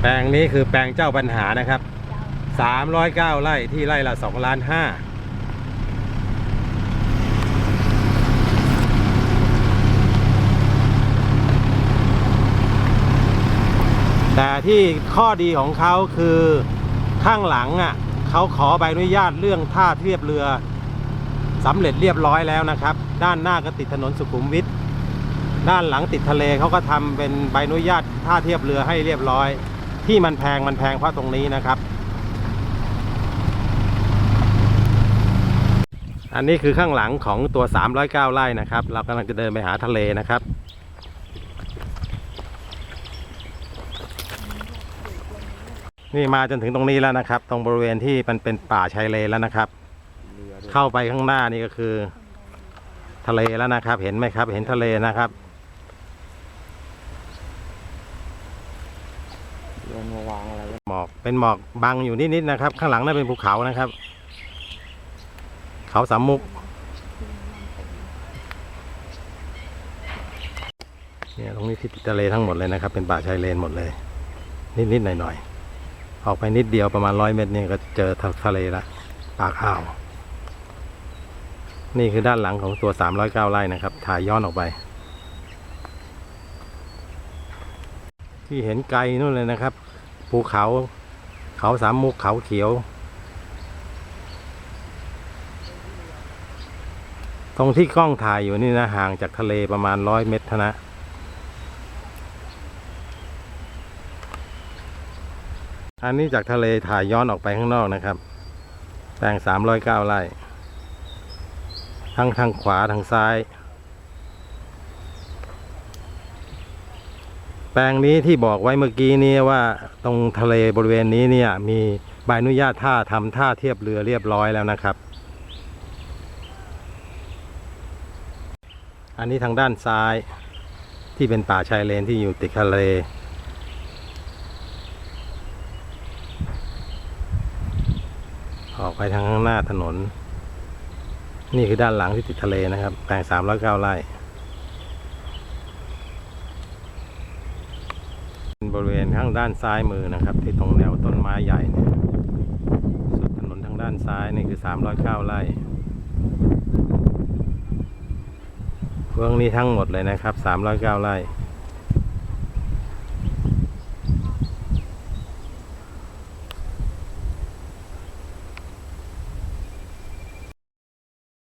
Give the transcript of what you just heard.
แปลงนี้คือแปลงเจ้าปัญหานะครับ 309 ไร่ที่ไร่ละ2ล้าน5แต่ที่ข้อดีของเขาคือข้างหลังอะเขาขอใบอนุญาตเรื่องท่าเทียบเรือสำเร็จเรียบร้อยแล้วนะครับ ด้านหน้าก็ติดถนนสุขุมวิทด้านหลังติดทะเลเขาก็ทำเป็นใบอนุญาตท่าเทียบเรือให้เรียบร้อย ที่มันแพงมันแพงเพราะตรงนี้นะครับ อันนี้คือข้างหลังของตัว 309 ไร่นะครับ เรากำลังจะเดินไปหาทะเลนะครับ นี่มาจนถึงตรงนี้แล้วนะครับ ตรงบริเวณที่มันเป็นป่าชายเลนแล้วนะครับ เข้าไปข้างหน้านี่ก็คือ ทะเลแล้วนะครับ เห็นไหมครับ เห็นทะเลนะครับ เรือนมาวางอะไรหมอกเป็นหมอกบังอยู่นิดๆนะครับ ข้างหลังนั่นเป็นภูเขานะครับ เขาสามมุกเนี่ยตรงนี้ที่ติดทะเลทั้งหมดเลยนะครับ เป็นป่าชายเลนหมดเลย นิดๆหน่อยๆออกไปนิดเดียวประมาณร้อยเมตรเนี่ยก็เจอทะเลละปากอ่าว นี่คือด้านหลังของตัว 309ไร่นะครับถ่ายย้อนออกไป ที่เห็นไกลนู่นเลยนะครับ ภูเขาเขาสามมุกเขาเขียว ตรงที่กล้องถ่ายอยู่นี่นะห่างจากทะเลประมาณร้อยเมตรนะอันนี้จากทะเลถ่ายย้อนออกไปข้างนอกนะครับแปลงสามร้อยเก้าไร่ทั้งทางขวาทางซ้าย แปลงนี้ที่บอกไว้เมื่อกี้นี้ว่าตรงทะเลบริเวณนี้เนี่ยมีใบอนุญาตท่าทำท่าเทียบเรือเรียบร้อยแล้วนะครับ อันนี้ทางด้านซ้ายที่เป็นป่าชายเลนที่อยู่ติดทะเลออกไปทางข้างหน้าถนน นี่คือด้านหลังที่ติดทะเลนะครับ แปลง309ไร่ บริเวณข้างด้านซ้ายมือนะครับ ที่ตรงแนวต้นไม้ใหญ่เนี่ยสุดถนนทางด้านซ้ายนี่คือ 309ไร่เฟืองนี้ทั้งหมดเลยนะครับ 309ไร่